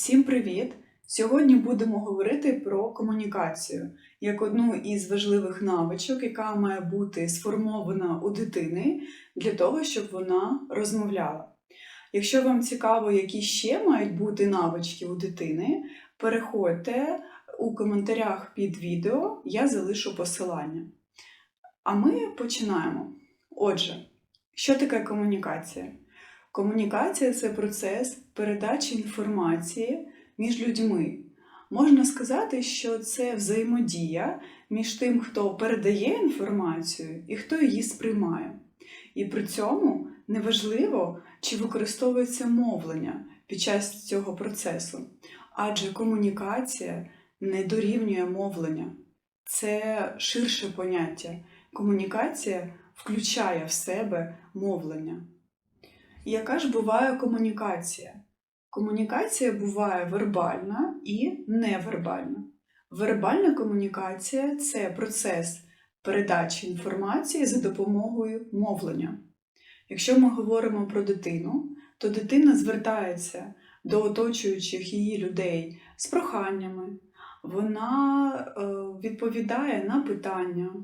Всім привіт! Сьогодні будемо говорити про комунікацію як одну із важливих навичок, яка має бути сформована у дитини для того, щоб вона розмовляла. Якщо вам цікаво, які ще мають бути навички у дитини, переходьте у коментарях під відео, я залишу посилання. А ми починаємо. Отже, що таке комунікація? Комунікація це процес передачі інформації між людьми. Можна сказати, що це взаємодія між тим, хто передає інформацію і хто її сприймає. І при цьому неважливо, чи використовується мовлення під час цього процесу, адже комунікація не дорівнює мовлення. Це ширше поняття. Комунікація включає в себе мовлення. Яка ж буває комунікація? Комунікація буває вербальна і невербальна. Вербальна комунікація це процес передачі інформації за допомогою мовлення. Якщо ми говоримо про дитину, то дитина звертається до оточуючих її людей з проханнями, вона е, відповідає на питання,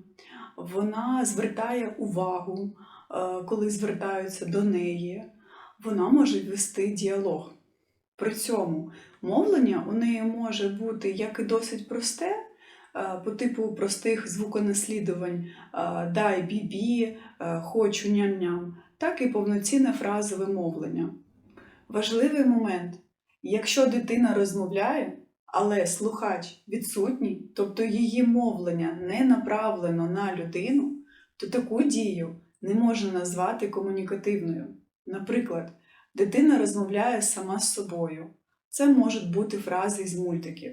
вона звертає увагу, е, коли звертаються до неї, вона може вести діалог. При цьому мовлення у неї може бути як і досить просте, е, по типу простих звуконаслідувань е, дай бібі, е, хочу ням-ням, так і повноцінне фразове мовлення. Важливий момент: якщо дитина розмовляє, але слухач відсутній, тобто її мовлення не направлено на людину, то таку дію не можна назвати комунікативною. Наприклад, дитина розмовляє сама з собою. Це можуть бути фрази з мультиків.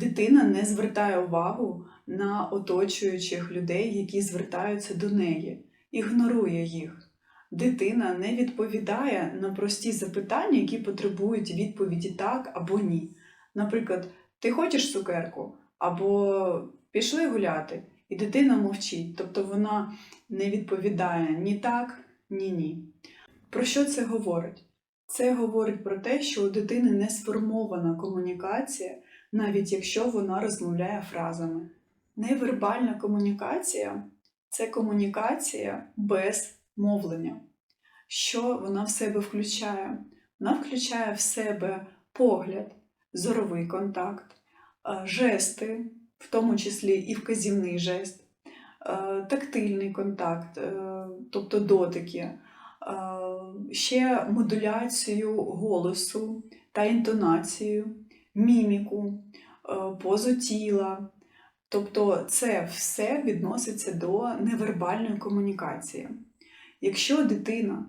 Дитина не звертає увагу на оточуючих людей, які звертаються до неї, ігнорує їх. Дитина не відповідає на прості запитання, які потребують відповіді так або ні. Наприклад, ти хочеш цукерку? Або пішли гуляти, і дитина мовчить, тобто вона не відповідає ні так, ні ні. Про що це говорить? Це говорить про те, що у дитини не сформована комунікація, навіть якщо вона розмовляє фразами. Невербальна комунікація це комунікація без мовлення. Що вона в себе включає? Вона включає в себе погляд, зоровий контакт, е, жести, в тому числі і вказівний жест, е, тактильний контакт, е, тобто дотики, ще модуляцію голосу та інтонацію, міміку, позу тіла. Тобто це все відноситься до невербальної комунікації. Якщо дитина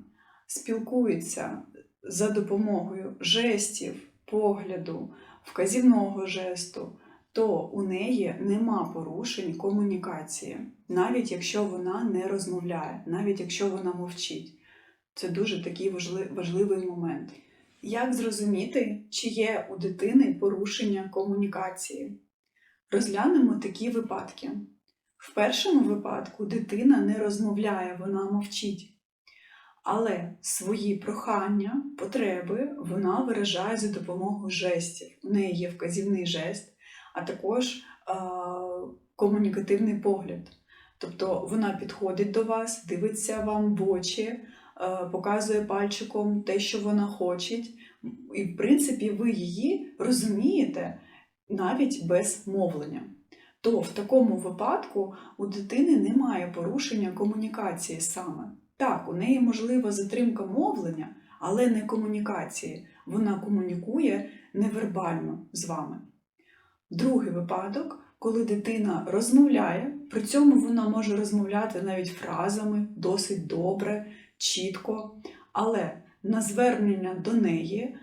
спілкується за допомогою жестів, погляду, вказівного жесту, то у неї нема порушень комунікації, навіть якщо вона не розмовляє, навіть якщо вона мовчить. Це дуже такий важливий момент. Як зрозуміти, чи є у дитини порушення комунікації? Розглянемо такі випадки. В першому випадку дитина не розмовляє, вона мовчить. Але свої прохання, потреби вона виражає за допомогою жестів. У неї є вказівний жест, а також е- комунікативний погляд. Тобто вона підходить до вас, дивиться вам в очі, показує пальчиком те, що вона хоче, і, в принципі, ви її розумієте навіть без мовлення. То в такому випадку у дитини немає порушення комунікації саме. Так, у неї можлива затримка мовлення, але не комунікації. Вона комунікує невербально з вами. Другий випадок, коли дитина розмовляє, при цьому вона може розмовляти навіть фразами досить добре, чітко, але на звернення до неї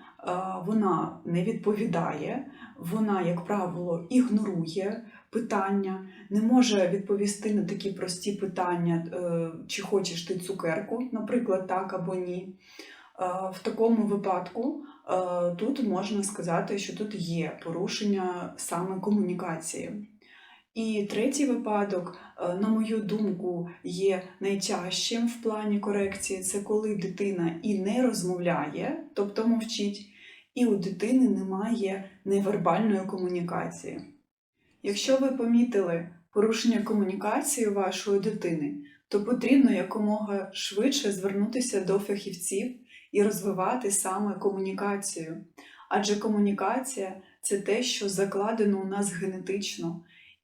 вона не відповідає, вона, як правило, ігнорує питання, не може відповісти на такі прості питання, е, чи хочеш ти цукерку, наприклад, так або ні. В такому випадку е, тут можна сказати, що тут є порушення саме комунікації. І третій випадок, е, на мою думку, є найтяжчим в плані корекції це коли дитина і не розмовляє, тобто мовчить, і у дитини немає невербальної комунікації. Якщо ви помітили порушення комунікації вашої дитини, то потрібно якомога швидше звернутися до фахівців і розвивати саме комунікацію. Адже комунікація це те, що закладено у нас генетично,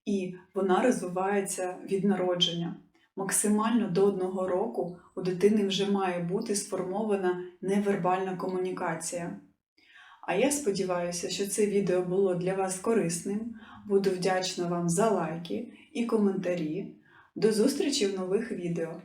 і вона розвивається від народження. Максимально до одного року у дитини вже має бути сформована невербальна комунікація. А я сподіваюся, що це відео було для вас корисним. Буду вдячна вам за лайки і коментарі. До зустрічі в нових відео!